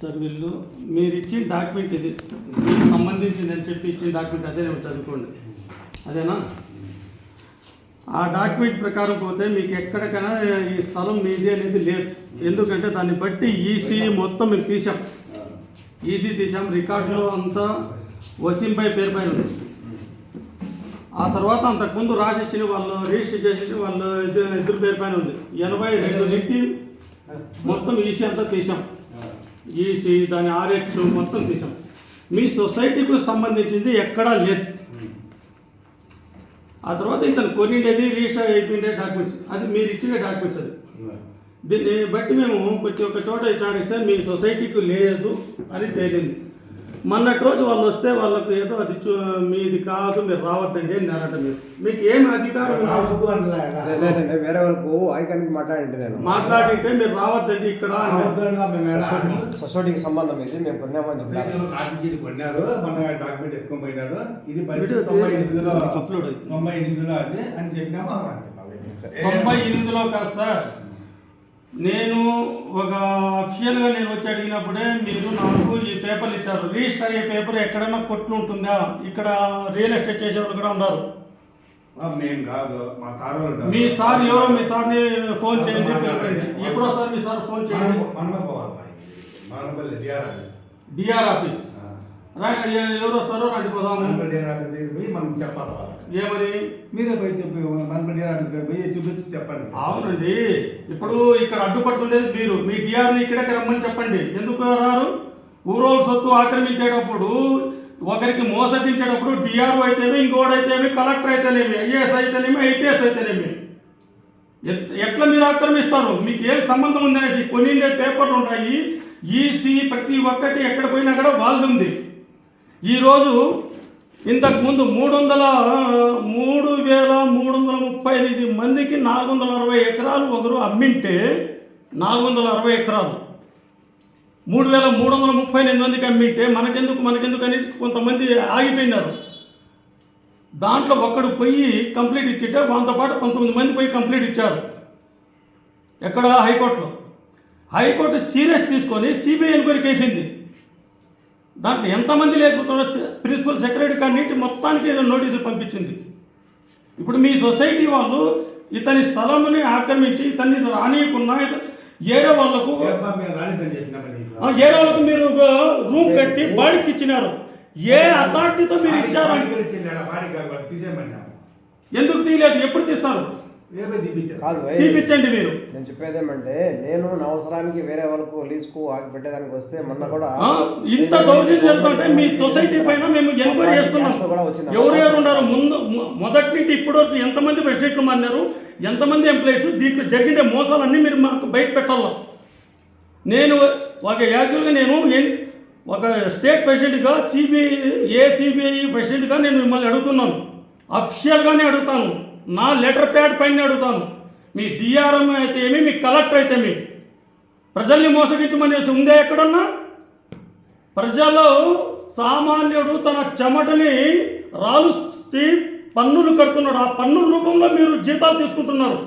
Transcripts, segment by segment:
Sir వీళ్ళు మీరు ఇచ్చిన డాక్యుమెంట్ ఇది. మీకు సంబంధించింది అని చెప్పి ఇచ్చిన డాక్యుమెంట్ అదే చదువుకోండి. అదేనా? ఆ డాక్యుమెంట్ ప్రకారం పోతే మీకు ఎక్కడికైనా ఈ స్థలం మీది అనేది లేదు. ఎందుకంటే దాన్ని బట్టి ఈసీ మొత్తం మేము తీసాం ఈసీ తీసాం రికార్డులో అంతా వసీంపై పేరు పైన ఉంది. ఆ తర్వాత అంతకుముందు రాసిచ్చిన వాళ్ళు రిజిస్టర్ చేసిన వాళ్ళు ఇద్దరు ఇద్దరు పేరు పైన ఉంది. ఎనభై రెండు నెట్టి మొత్తం ఈసీ అంతా తీసాం ఈసీ దాని ఆర్ఎక్స్ మొత్తం తీసాం. మీ సొసైటీకి సంబంధించింది ఎక్కడా లేదు. ఆ తర్వాత ఇతను కొనిండేది రిజిస్టర్ అయిపోయిండే డాక్యుమెంట్స్. అది మీరు ఇచ్చిన డాక్యుమెంట్స్ అది. దీన్ని బట్టి మేము ప్రతి ఒక్క చోట విచారిస్తే మీ సొసైటీకి లేదు అని తేలింది. మొన్నటి రోజు వాళ్ళు వస్తే వాళ్ళకు ఏదో అది మీది కాదు మీరు రావద్దండి అని అన్నారట మీరు. మీకు ఏం అధికారం వేరే వాళ్ళకు ఐకానికి మాట్లాడింటే నేను. మాట్లాడింటే మీరు రావద్దండి ఇక్కడ సొసైటీకి సంబంధం ఇది మేము కొన్నామని కొన్నారు మన డాక్యుమెంట్ ఎత్తుకొని పోయినాడు. ఇది తొంభై ఎనిమిదిలో ఇది అప్లోడ్ అయింది. తొంభై ఎనిమిదిలో అది అని చెప్పినాము? తొంభై ఎనిమిదిలో కాదు సార్. నేను ఒక అఫిషియల్గా నేను వచ్చి అడిగినప్పుడే మీరు నాకు ఈ పేపర్లు ఇచ్చారు. రిజిస్టర్ అయ్యే పేపర్ ఎక్కడైనా కొట్లు ఉంటుందా? ఇక్కడ రియల్ ఎస్టేట్ చేసే వాళ్ళు కూడా ఉన్నారు. మేము కాదు. మా సార్. మీ సార్ ఎవరో మీ సార్ని ఫోన్ చేయండి. ఎప్పుడు వస్తారు మీ సార్ ఫోన్ చేయండి? మనపల్లి డిఆర్ ఆఫీస్ డిఆర్ ఆఫీస్ ఎవరు వస్తారో రండి పోదాము డిఆర్ ఆఫీస్ పోయి మనం చెప్పాలి. ఏమని మీరే? పోయి చెప్పి డిఆర్ ఆఫీస్ దగ్గర పోయి చూపించి చెప్పండి. అవునండి. ఇప్పుడు ఇక్కడ అడ్డుపడుతుండేది మీరు. మీ డిఆర్ని ఇక్కడికి రమ్మని చెప్పండి. ఎందుకు రారు ఊరోళ్ళ సొత్తు ఆక్రమించేటప్పుడు ఒకరికి మోసగించేటప్పుడు డిఆర్ఓ అయితేమి ఇంకోడైతేమి కలెక్టర్ అయితేనేమి ఐఏఎస్ అయితేనేమి ఐపీఎస్ అయితేనేమి? ఎట్- ఎట్లా మీరు ఆక్రమిస్తారు? మీకు ఏం సంబంధం ఉందనేసి కొన్నిండే పేపర్లు ఉన్నాయి. ఈసీ ప్రతి ఒక్కటి ఎక్కడ పోయినా కూడా వాళ్ళది. ఉంది ఈరోజు ఇంతకుముందు మూడు వందల మూడు వేల మూడు వందల ముప్పై ఎనిమిది మందికి నాలుగు వందల అరవై ఎకరాలు ఒకరు అమ్మింటే నాలుగు వందల అరవై ఎకరాలు. మూడు వేల మూడు వందల ముప్పై ఎనిమిది మందికి అమ్మింటే మనకెందుకు మనకెందుకు అని కొంతమంది ఆగిపోయినారు. దాంట్లో ఒక్కడు పోయి కంప్లీట్ ఇచ్చింటే వాళ్ళతో పాటు పంతొమ్మిది మంది పోయి కంప్లీట్ ఇచ్చారు. ఎక్కడ హైకోర్టులో. హైకోర్టు సీరియస్ తీసుకొని సిబిఐ ఎంక్వైరీ కేసింది దాంట్లో ఎంతమంది లేకపోతున్న ప్రిన్సిపల్ సెక్రటరీ కన్నిటి మొత్తానికి నోటీసులు పంపించింది ఇప్పుడు మీ సొసైటీ వాళ్ళు ఇతని స్థలంని ఆక్రమించి ఇతన్ని రానియకున్నా ఏరే వాళ్ళకు ఏరే వాళ్ళకు మీరు రూమ్ కట్టి బాడీకి ఇచ్చినారు ఏ అథారిటీతో మీరు ఇచ్చారు. ఎందుకు తీయలేదు ఎప్పుడు తీస్తారు తీపిచ్చండి మీరు. నేను చెప్పేది ఏమంటే నేను నా అవసరానికి వేరే వాళ్ళకు లీజుకు ఆగి పెట్టేదానికి వస్తే మొన్న కూడా ఇంత దౌర్జన్యం జరుగుతుంటే మీ సొసైటీ పైన మేము ఎంక్వైరీ చేస్తున్నాం. ఎవరు ఎవరు ఉన్నారు? ముందు మొదటి నుండి ఇప్పటి వరకు ఎంతమంది ప్రెసిడెంట్లు మారినారు? ఎంతమంది ఎంప్లాయీస్ దీంట్లో జరిగిన మోసాలన్నీ మీరు మాకు బయట పెట్టాలా? నేను ఒక యాక్చువల్గా నేను ఒక స్టేట్ ప్రెసిడెంట్గా సిబిఐ ఏ సిబిఐ ప్రెసిడెంట్గా నేను మిమ్మల్ని అడుగుతున్నాను. అఫిషియల్గానే అడుగుతాను. నా లెటర్ ప్యాడ్ పైన అడుగుతాను. మీ డిఆర్ఎం అయితే ఏమి మీ కలెక్టర్ అయితే మీ ప్రజల్ని మోసగించమనేసి ఉందే ఎక్కడన్నా? ప్రజలు సామాన్యుడు తన చెమటని రాలుస్తీ పన్నులు కడుతున్నాడు. ఆ పన్నుల రూపంలో మీరు జీతాలు తీసుకుంటున్నారు.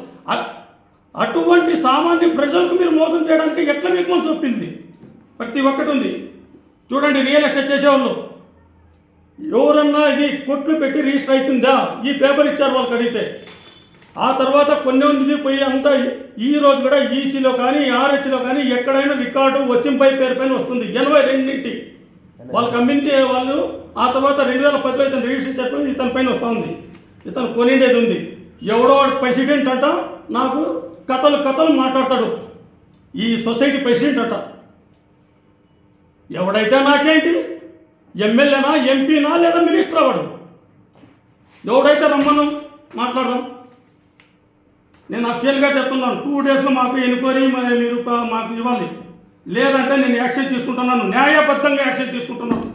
అటువంటి సామాన్య ప్రజలకు మీరు మోసం చేయడానికి ఎట్లా మీకు మనసు ఒప్పింది? ప్రతి ఒక్కటి ఉంది. చూడండి రియల్ ఎస్టేట్ చేసేవాళ్ళు. ఎవరన్నా ఇది కొట్లు పెట్టి రిజిస్టర్ అవుతుందా ఈ పేపర్ ఇచ్చారు వాళ్ళకి అడిగితే. ఆ తర్వాత కొన్ని ఉంది పోయి అంతా ఈ రోజు కూడా ఈసీలో కానీ ఆర్హెచ్లో కానీ ఎక్కడైనా రికార్డు వసింపై పేరు పైన వస్తుంది. ఎనభై రెండింటి. వాళ్ళ కమ్యూనిటీ వాళ్ళు ఆ తర్వాత రెండు వేల పదిలో ఇతను రిజిస్టర్ చేసుకుని ఇతని పైన వస్తుంది ఇతను కొనిండేది ఉంది. ఎవడో ప్రెసిడెంట్ అంట నాకు కథలు కథలు మాట్లాడతాడు. ఈ సొసైటీ ప్రెసిడెంట్ అంట. ఎవడైతే నాకేంటి? ఎమ్మెల్యేనా ఎంపీనా లేదా మినిస్టర్ అవ్వడు ఎవడైతే రమ్మను మాట్లాడదాం. నేను అఫిషియల్గా చెప్తున్నాను టూ డేస్లో మాకు ఎన్క్వైరీ మీరు మాకు ఇవ్వాలి. లేదంటే నేను యాక్షన్ తీసుకుంటున్నాను న్యాయబద్ధంగా యాక్షన్ తీసుకుంటున్నాను.